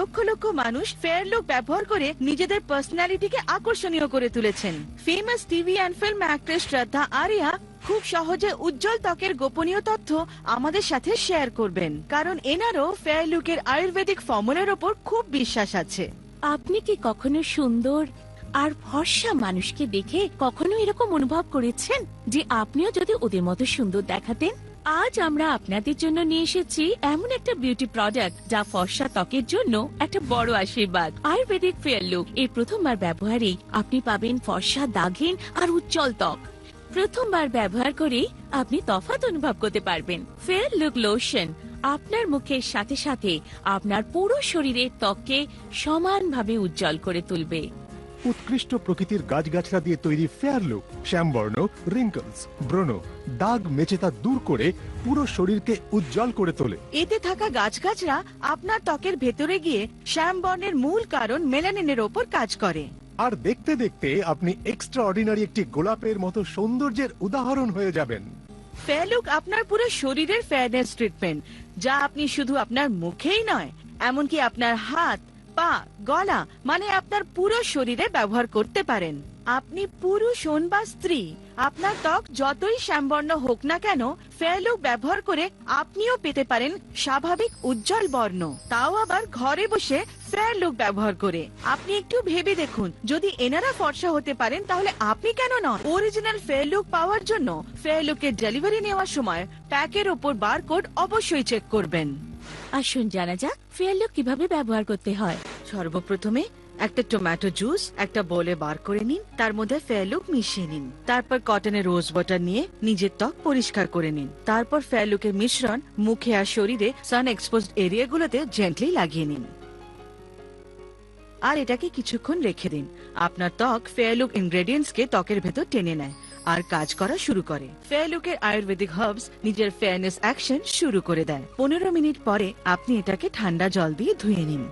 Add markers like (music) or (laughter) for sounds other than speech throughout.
লক্ষ লক্ষ মানুষ fair look ব্যবহার করে নিজেদের পার্সোনালিটিকে আকর্ষণীয় করে তুলেছেন। Famous TV and film actress Shraddha Arya খুব সহজে উজ্জ্বল ত্বকের গোপনীয় তথ্য আমাদের সাথে শেয়ার করবেন। কারণ এনারও ফেয়ার লুকের আয়ুর্বেদিক ফর্মুলার ওপর খুব বিশ্বাস আছে। আপনি কি কখনো সুন্দর আর ফর্সা মানুষকে দেখে কখনো এরকম অনুভব করেছেন যে আপনিও যদি ওদের মতো সুন্দর দেখাতেন? আজ আমরা আপনাদের জন্য নিয়ে এসেছি এমন একটা বিউটি প্রোডাক্ট যা ফর্সা ত্বকের জন্য একটা বড় আশীর্বাদ। আয়ুর্বেদিক ফেয়ার লুক এই প্রথমবার ব্যবহারেই আপনি পাবেন ফর্সা, দাগহীন আর উজ্জ্বল ত্বক। প্রথমবার ব্যবহার করে আপনি তফাৎ অনুভব করতে পারবেন। ফেয়ার লুক লোশন আপনার মুখের সাথে সাথে আপনার পুরো শরীরের ত্বককে সমানভাবে উজ্জ্বল করে তুলবে। উৎকৃষ্ট প্রকৃতির গাছগাছরা দিয়ে তৈরি ফেয়ার লুক শ্যামবর্ণ রিঙ্কলস ব্রণ দাগ মেচেতা দূর করে পুরো শরীরকে উজ্জ্বল করে তোলে। এতে থাকা গাছগাছরা আপনার ত্বকের ভেতরে গিয়ে শ্যামবর্ণের মূল কারণ মেলানিনের ওপর কাজ করে। আর দেখতে দেখতে আপনি এক্সট্রা অর্ডিনারি একটি গোলাপের মতো সৌন্দর্যের উদাহরণ হয়ে যাবেন। ফেয়ারলুক আপনার পুরো শরীরের ফেয়ারনেস ট্রিটমেন্ট যা আপনি শুধু আপনার মুখেই নয় এমনকি আপনার হাত পা, গলা মানে আপনার পুরো শরীরে ব্যবহার করতে পারেন। আপনি পুরুষ হন বা স্ত্রী, আপনার ত্বক যতই শ্যামবর্ণ হোক না কেন ফেয়ারলুক ব্যবহার করে আপনিও পেতে পারেন স্বাভাবিক উজ্জ্বল বর্ণ। তাও আবার ঘরে বসে ফেয়ার লুক ব্যবহার করে। আপনি একটু ভেবে দেখুন, যদি এনারা ফর্সা হতে পারেন তাহলে আপনি কেন নন? অরিজিনাল ফেয়ার লুক পাওয়ার জন্য ফেয়ার লুকের ডেলিভারি নেওয়ার সময় প্যাকের ওপর বারকোড অবশ্যই চেক করবেন। আসুন জানা যাক ফেয়ার কীভাবে ব্যবহার করতে হয়। সর্বপ্রথমে একটা টমেটো জুস একটা বলে বার করে নিন, তার মধ্যে ফেয়ারলুক মিশিয়ে নিন। তারপর কটনের রোজ বাটার নিয়ে নিজের ত্বক পরিষ্কার করে নিন। তারপর ফেয়ারলুকের মিশ্রণ মুখে আর শরীরে সান এক্সপোজড এরিয়াগুলোতে জেন্টলি লাগিয়ে নিন। আর এটাকে কিছুক্ষণ রেখে দিন। আপনার ত্বক ফেয়ারলুক ইনগ্রেডিয়েন্টস কে ত্বকের ভেতর টেনে নেয়। আর কাজ করা শুরু করে। ফেয়ারলুকের আয়ুর্বেদিক হার্বস নিজের ফেয়ারনেস অ্যাকশন শুরু করে দেয় পনেরো মিনিট পরে আপনি এটাকে ঠান্ডা জল দিয়ে ধুয়ে নিন।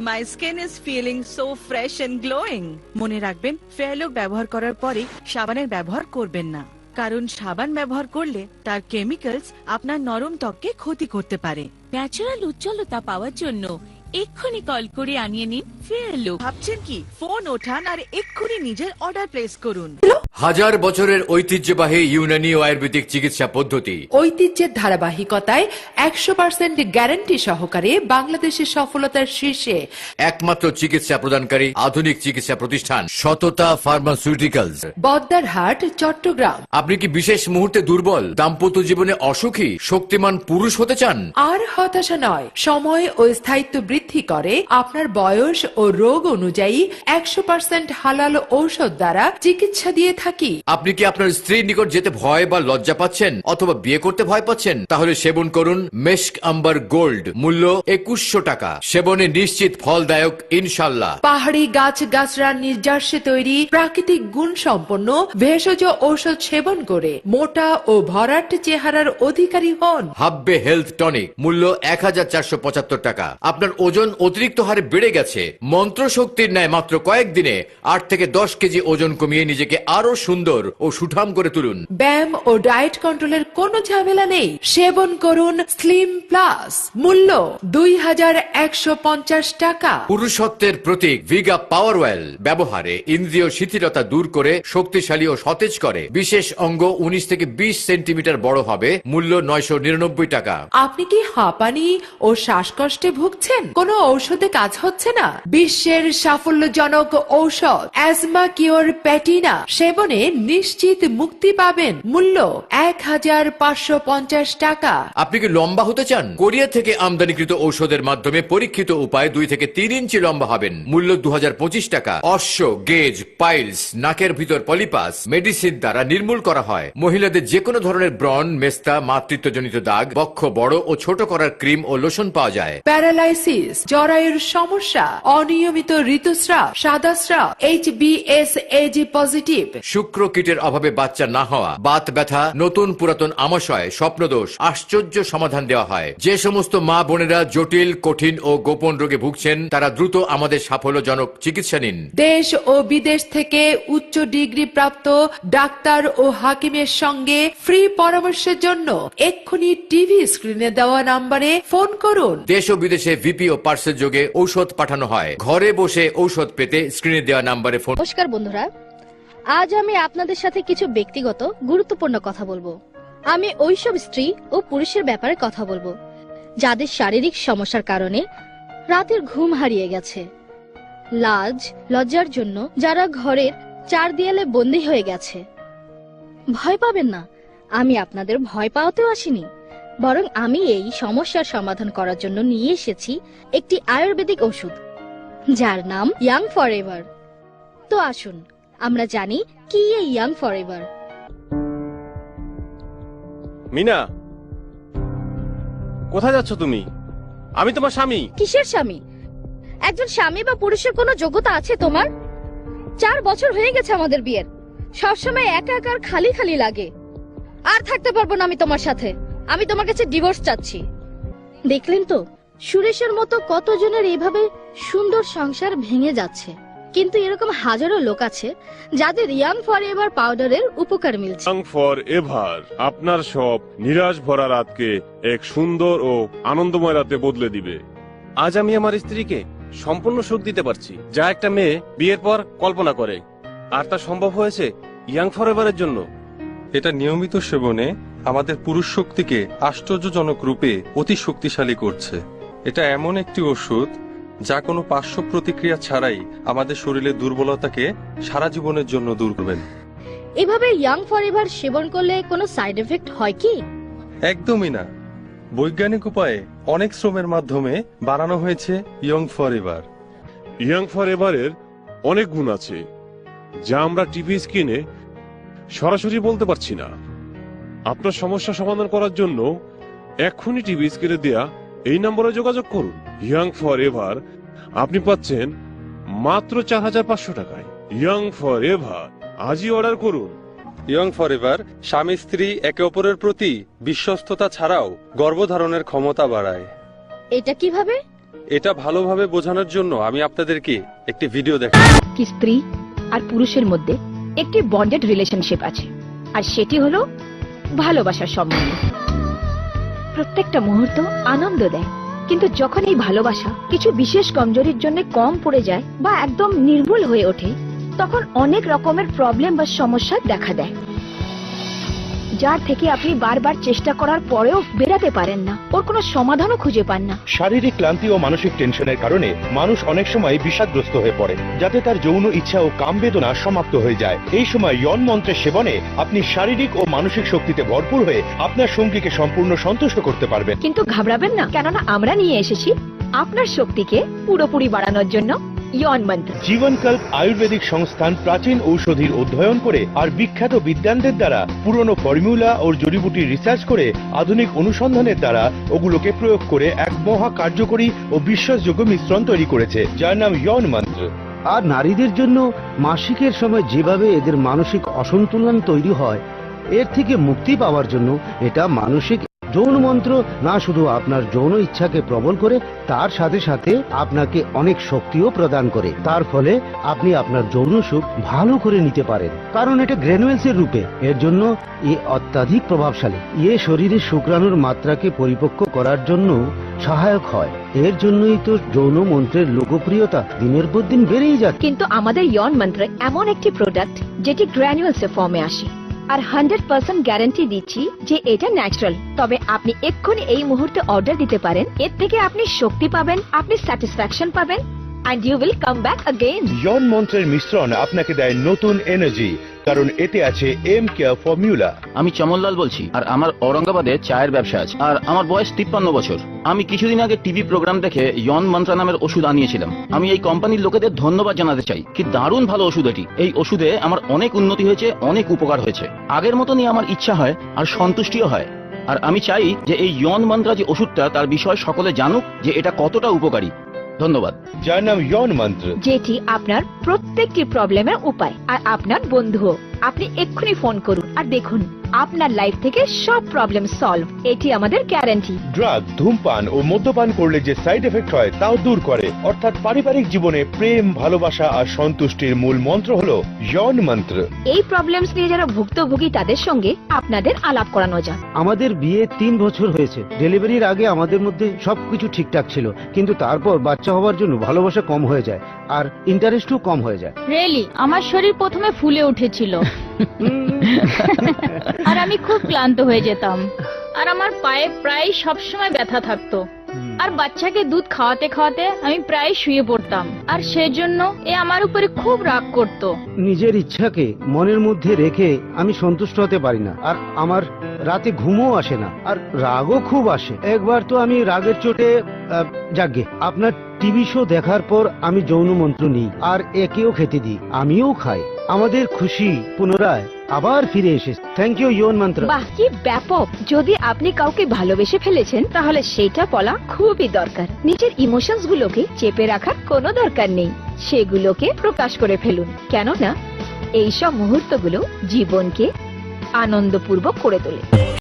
My skin is feeling so fresh and glowing মনে রাখবেন ফেয়ারলুক ব্যবহার করার পরে সাবানের ব্যবহার করবেন না। কারণ সাবান ব্যবহার করলে তার কেমিক্যালস আপনার নরম ত্বককে ক্ষতি করতে পারে। ন্যাচারাল উজ্জ্বলতা পাওয়ার জন্য এক্ষুনি কল করে আনিয়ে নিন ফেয়ারলুক ভাবছেন কি? ফোন ওঠান আর এক্ষুনি নিজের অর্ডার প্লেস করুন। হাজার বছরের ঐতিহ্যবাহী ইউনানি ও আয়ুর্বেদিক চিকিৎসা পদ্ধতি। ঐতিহ্যের ধারাবাহিকতায় একশো পার্সেন্ট গ্যারান্টি সহকারে বাংলাদেশের সফলতার শীর্ষে। একমাত্র চিকিৎসা প্রদানকারী আধুনিক চিকিৎসা প্রতিষ্ঠান সততা ফার্মাসিউটিক্যালস। বদ্দারহাট চট্টগ্রাম। আপনি কি বিশেষ মুহূর্তে দুর্বল দাম্পত্য জীবনে অসুখী শক্তিমান পুরুষ হতে চান? আর হতাশা নয় সময় ও স্থায়িত্ব বৃদ্ধি করে আপনার বয়স ও রোগ অনুযায়ী একশো পার্সেন্ট হালাল ঔষধ দ্বারা চিকিৎসা দিয়ে থাকি। আপনি কি আপনার স্ত্রীর নিকট যেতে ভয় বা লজ্জা পাচ্ছেন অথবা বিয়ে করতে ভয় পাচ্ছেন? তাহলে সেবন করুন মেস্ক আম্বার গোল্ড মূল্য একুশশো টাকা। সেবনে নিশ্চিত ফলদায়ক ইনশাল্লাহ। পাহাড়ি গাছ গাছরা নির্যাসে তৈরি প্রাকৃতিক গুণ সম্পন্ন ভেষজ ঔষধ সেবন করে মোটা ও ভরাট চেহারার অধিকারী হন। হাব্বে হেলথ টনিক মূল্য এক হাজার চারশো পঁচাত্তর টাকা। আপনার ওজন অতিরিক্ত হারে বেড়ে গেছে। মন্ত্র শক্তির ন্যায় মাত্র কয়েকদিনে আট থেকে দশ কেজি ওজন কমিয়ে নিজেকে আরও সুন্দর ও সুঠাম করে তুলুন। ব্যায়াম ও ডায়েট কন্ট্রোলের কোনো ঝামেলা নেই। সেবন করুন স্লিম প্লাস। মূল্য দুই হাজার একশো পঞ্চাশ টাকা। পুরুষত্বের প্রতীক ভিগা পাওয়ার ওয়েল ব্যবহারে ইন্দ্রিয় শিথিলতা দূর করে শক্তিশালী ও সতেজ করে। বিশেষ অঙ্গ উনিশ থেকে বিশ সেন্টিমিটার বড় হবে। মূল্য নয়শো নিরানব্বই টাকা। আপনি কি হাঁপানি ও শ্বাসকষ্টে ভুগছেন? কোনো ঔষধে কাজ হচ্ছে না। বিশ্বের সাফল্যজনক ঔষধ অ্যাজমা কিওর প্যাটিনা সেবনে নিশ্চিত মুক্তি পাবেন। মূল্য এক হাজার পাঁচশো পঞ্চাশ টাকা। আপনি কি লম্বা হতে চান? কোরিয়া থেকে আমদানিকৃত ঔষধের মাধ্যমে পরীক্ষিত উপায় দুই থেকে তিন ইঞ্চি লম্বা হবেন। মূল্য দু টাকা। অশ্ব গেজ পাইলস নাকের ভিতর পলিপাস মেডিসিন দ্বারা নির্মূল করা হয়। মহিলাদের যে কোনো ধরনের ব্রণ মেস্তা মাতৃত্বজনিত দাগ বক্ষ বড় ও ছোট করার ক্রিম ও লোশন পাওয়া যায়। প্যারালাইসিস জরায়ুর সমস্যা অনিয়মিত ঋতুস্রাব সাদাস্রাব H B S AG positive শুক্র কিটের অভাবে বাচ্চা না হওয়া বাত ব্যথা নতুন পুরাতন আমাশয় স্বপ্নদোষ আশ্চর্য সমাধান দেওয়া হয়। যে সমস্ত মা বোনেরা জটিল কঠিন ও গোপন রোগে ভুগছেন তারা দ্রুত আমাদের সাফল্যজনক চিকিৎসা নিন। দেশ ও বিদেশ থেকে উচ্চ ডিগ্রি প্রাপ্ত ডাক্তার ও হাকিমের সঙ্গে ফ্রি পরামর্শের জন্য এক্ষুনি টিভি স্ক্রিনে দেওয়া নাম্বারে ফোন করুন। দেশ ও বিদেশে ভিপি ও পার্সেল যোগে ঔষধ পাঠানো হয়। ঘরে বসে ঔষধ পেতে স্ক্রিনে দেওয়া নাম্বারে ফোন নমস্কার বন্ধুরা। আজ আমি আপনাদের সাথে কিছু ব্যক্তিগত, গুরুত্বপূর্ণ কথা বলব। আমি ওইসব স্ত্রী ও পুরুষের ব্যাপারে কথা বলব, যাদের শারীরিক সমস্যার কারণে রাতের ঘুম হারিয়ে গেছে। লাজ, লজ্জার জন্য যারা ঘরের চার দেয়ালে বন্দী হয়ে গেছে। ভয় পাবেন না, আমি আপনাদের ভয় পাওয়াতেও আসিনি। বরং আমি এই সমস্যার সমাধান করার জন্য নিয়ে এসেছি একটি আয়ুর্বেদিক ওষুধ যার নাম ইয়াং ফরএভার। তো আসুন আমরা জানি কি এই ইয়াং ফরএভার। মিনা কোথায় যাচ্ছ তুমি? আমি তোমার স্বামী। কিসের স্বামী? একজন স্বামী বা পুরুষের কোনো যোগ্যতা আছে তোমার? চার বছর হয়ে গেছে আমাদের বিয়ের। সবসময় একা একা খালি খালি লাগে। আর থাকতে পারব না আমি তোমার সাথে। আমি তোমার কাছে ডিভোর্স চাচ্ছি। দেখলেন তো সুরেশের মতো কতজনের এইভাবে সুন্দর সংসার ভেঙে যাচ্ছে। কিন্তু এরকম হাজারো লোক আছে যাদের ইয়াং ফর এভার পাউডারের উপকার মিলছে। Young ফর এভার আপনার সব নিরাশ ভরা রাতকে এক সুন্দর ও আনন্দময় রাতে বদলে দিবে। আজ আমি আমার স্ত্রীকে সম্পূর্ণ সুখ দিতে পারছি। যা একটা মেয়ে বিয়ের পর কল্পনা করে। আর তা সম্ভব হয়েছে ইয়াং ফরএভারের জন্য। এটা নিয়মিত সেবনে আমাদের পুরুষ শক্তিকে আশ্চর্যজনক রূপে অতি শক্তিশালী করছে। এটা এমন একটি ওষুধ যা কোনো পার্শ্ব প্রতিক্রিয়া ছাড়াই আমাদের শরীরের দুর্বলতাকে সারা জীবনের জন্য দূর করবেন এভাবে ইয়াং ফর এভার সেবন করলে কোনো সাইড এফেক্ট হয় কি? একদমই না। বৈজ্ঞানিক উপায়ে অনেক শ্রমের মাধ্যমে বানানো হয়েছে ইয়ং ফর এভার ইয়াং ফর এভারের অনেক গুণ আছে যা আমরা টিভি স্ক্রিনে সরাসরি বলতে পারছি না। আপনার সমস্যা সমাধান করার জন্য এক্ষুনি টিভি স্ক্রিনে দেয়া এই নম্বরে যোগাযোগ করুন। ইয়াং ফর এভার আপনি পাচ্ছেন মাত্র চার হাজার পাঁচশো টাকায়। ইয়াং ফর এভার আজই অর্ডার করুন। ইয়ং ফরএভার স্বামী স্ত্রী একে অপরের প্রতি বিশ্বস্ততা ছাড়াও গর্ভধারণের ক্ষমতা বাড়ায়। এটা কীভাবে? এটা ভালোভাবে বোঝানোর জন্য আমি আপনাদেরকে একটি ভিডিও দেখাই। কি স্ত্রী আর পুরুষের মধ্যে একটি বন্ডেড রিলেশনশিপ আছে। আর সেটি হলো ভালোবাসার সম্বন্ধে প্রত্যেকটা মুহূর্ত আনন্দ দেয়। কিন্তু যখন এই ভালোবাসা কিছু বিশেষ কমজোরির জন্য কম পড়ে যায় বা একদম নির্ভুল হয়ে ওঠে, তখন অনেক রকমের প্রবলেম বা সমস্যা দেখা দেয়। যার থেকে আপনি বারবার চেষ্টা করার পরেও বেরাতে পারেন না। ওর কোনো সমাধানও খুঁজে পান না। শারীরিক ক্লান্তি ও মানসিক টেনশনের কারণে মানুষ অনেক সময় বিষাদগ্রস্ত হয়ে পড়ে যাতে তার যৌন ইচ্ছা ও কাম বেদনা সমাপ্ত হয়ে যায়। এই সময় ইয়ন মন্ত্রের সেবনে আপনি শারীরিক ও মানসিক শক্তিতে ভরপুর হয়ে আপনার সঙ্গীকে সম্পূর্ণ সন্তুষ্ট করতে পারবেন। কিন্তু ঘাবড়াবেন না কেননা আমরা নিয়ে এসেছি আপনার শক্তিকে পুরোপুরি বাড়ানোর জন্য। ইয়ন মন্ত্র। জীবনকল্প আয়ুর্বেদিক সংস্থান প্রাচীন ঔষধির অধ্যয়ন করে আর বিখ্যাত বিদ্যানদের দ্বারা পুরনো ফর্মুলা ও জড়িবুটি রিসার্চ করে আধুনিক অনুসন্ধানের দ্বারা ওগুলোকে প্রয়োগ করে এক মহা কার্যকরী ও বিশ্বাসযোগ্য মিশ্রণ তৈরি করেছে যার নাম ইয়ন মন্ত্র। আর নারীদের জন্য মাসিকের সময় যেভাবে এদের মানসিক অসন্তুলন তৈরি হয় এর থেকে মুক্তি পাওয়ার জন্য এটা মানসিক যৌন মন্ত্র না শুধু আপনার যৌন ইচ্ছাকে প্রবল করে, তার সাথে সাথে আপনাকে অনেক শক্তিও প্রদান করে। তার ফলে আপনি আপনার যৌন সুখ ভালো করে নিতে পারেন। কারণ এটা গ্র্যানুয়েলস এর রূপে। এর জন্য এ অত্যাধিক প্রভাবশালী। এ শরীরে শুক্রাণুর মাত্রাকে পরিপক্ক করার জন্য সহায়ক হয়। এর জন্যই তো যৌন মন্ত্রের লোকপ্রিয়তা দিনের পর দিন বেড়েই যাচ্ছে। কিন্তু আমাদের ইয়ন মন্ত্র এমন একটি প্রোডাক্ট যেটি গ্র্যানুয়ালস এর ফর্মে আসে। আর হান্ড্রেড পার্সেন্ট গ্যারান্টি দিচ্ছি যে এটা ন্যাচারাল তবে আপনি এক্ষুনি এই মুহূর্তে অর্ডার দিতে পারেন। এর থেকে আপনি শক্তি পাবেন, আপনি স্যাটিসফ্যাকশন পাবেন and you will come back again ইয়ন মন্ত্রের মিশ্রণ আপনাকে দেয় নতুন এনার্জি কারণ এতে আছে এম কেয়ার ফর্মুলা আমি চমনলাল বলছি, আর আমার ঔরঙ্গাবাদে চায়ের ব্যবসা আছে। আর আমার বয়স তিপ্পান্ন বছর। আমি কিছুদিন আগে টিভি প্রোগ্রাম দেখে ইয়ন মন্ত্রা নামের ওষুধ আনিয়েছিলাম। আমি এই কোম্পানির লোকেদের ধন্যবাদ জানাতে চাই। কি দারুণ ভালো ওষুধ এটি। এই ওষুধে আমার অনেক উন্নতি হয়েছে, অনেক উপকার হয়েছে। আগের মতনই আমার ইচ্ছা হয়, আর সন্তুষ্টিও হয়। আর আমি চাই যে এই ইয়ন মন্ত্রা যে ওষুধটা তার বিষয়ে সকলে জানুক যে এটা কতটা উপকারী। ধন্যবাদ। যার নাম ইয়ন মন্ত্র। যেটি আপনার প্রত্যেকটি প্রবলেমের উপায় আর আপনার বন্ধু আপনি এক্ষুনি ফোন করুন আর দেখুন। আপনার লাইফ থেকে সব প্রবলেম সলভ এটি আমাদের গ্যারান্টি ড্রাগ ধূমপান ও মদ্যপান করলে যে সাইড এফেক্ট হয় তাও দূর করে। অর্থাৎ পারিবারিক জীবনে প্রেম ভালোবাসা আর সন্তুষ্টির মূল মন্ত্র হলো ইয়ন মন্ত্র এই প্রবলেমস নিয়ে যারা ভুক্তভোগী তাদের সঙ্গে আপনাদের আলাপ করানো যাক। আমাদের বিয়ে তিন বছর হয়েছে। ডেলিভারির আগে আমাদের মধ্যে সবকিছু ঠিকঠাক ছিল। কিন্তু তারপর বাচ্চা হওয়ার জন্য ভালোবাসা কম হয়ে যায় আর ইন্টারেস্টও কম হয়ে যায়। রেলি আমার শরীর প্রথমে ফুলে উঠেছিল। (laughs) (laughs) আর আমি খুব ক্লান্ত হয়ে যেতাম। আর আমার পায়ে প্রায় সবসময় ব্যথা থাকতো। আর বাচ্চাকে দুধ খাওয়াতে খাওয়াতে আমি প্রায় শুয়ে পড়তাম। আর সেজন্য এ আমার উপরে খুব রাগ করত। নিজের ইচ্ছাকে মনের মধ্যে রেখে আমি সন্তুষ্ট হতে পারি না। আর আমার রাতে ঘুমও আসে না, আর রাগও খুব আসে। একবার তো আমি রাগের চোটে যাকগে আপনার টিভি শো দেখার পর আমি যৌন মন্ত্র নিই, আর একেও খেতে দিই, আমিও খাই। আমাদের খুশি পুনরায় আবার ফিরে এসেছে থ্যাংক ইউ ইয়ন মন্ত্র বাহ, কি ব্যাপক। যদি আপনি কাউকে ভালোবেসে ফেলেছেন, তাহলে সেটা বলা খুবই দরকার। নিজের ইমোশনস গুলোকে চেপে রাখার কোনো দরকার নেই। সেগুলোকে প্রকাশ করে ফেলুন। কেননা, এইসব মুহূর্তগুলো জীবনকে আনন্দপূর্বক করে তোলে।